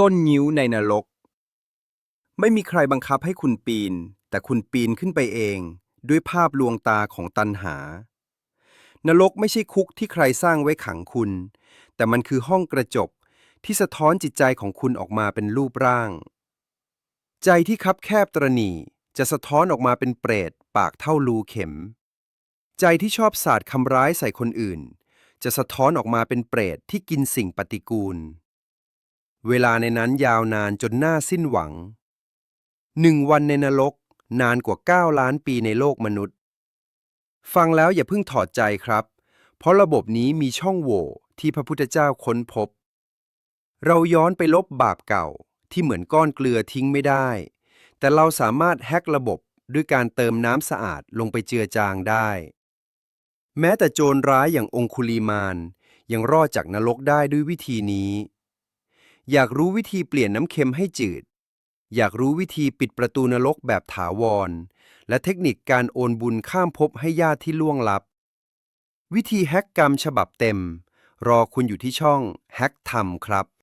ต้นงิ้วในนรก ไม่มีใครบังคับให้คุณปีน แต่คุณปีนขึ้นไปเอง ด้วยภาพลวงตาของตันหา นรกไม่ใช่คุกที่ใครสร้างไว้ขังคุณ แต่มันคือห้องกระจกที่สะท้อนจิตใจของคุณออกมาเป็นรูปร่าง ใจที่คับแคบตรณีจะสะท้อนออกมาเป็นเปรต ปากเท่ารูเข็ม ใจที่ชอบสาดคำร้ายใส่คนอื่น จะสะท้อนออกมาเป็นเปรตที่กินสิ่งปฏิกูล เวลาในนั้นยาวนานจนน่าสิ้นหวัง หนึ่งวันในนรก นานกว่า 9 ล้านปีในโลกมนุษย์ ฟังแล้วอย่าเพิ่งถอดใจครับ เพราะระบบนี้มีช่องโหว่ที่พระพุทธเจ้าค้นพบ เราย้อนไปลบบาปเก่าที่เหมือนก้อนเกลือทิ้งไม่ได้ แต่เราสามารถแฮกระบบด้วยการเติมน้ำสะอาดลงไปเจือจางได้ แม้แต่โจรร้ายอย่างองคุลีมานยังรอดจากนรกได้ด้วยวิธีนี้ อยากรู้วิธีเปลี่ยนน้ำเค็มให้จืด อยากรู้วิธีปิดประตูนรกแบบถาวร และเทคนิคการโอนบุญข้ามภพให้ญาติที่ล่วงลับ วิธีแฮกกรรมฉบับเต็ม รอคุณอยู่ที่ช่องแฮกทำครับ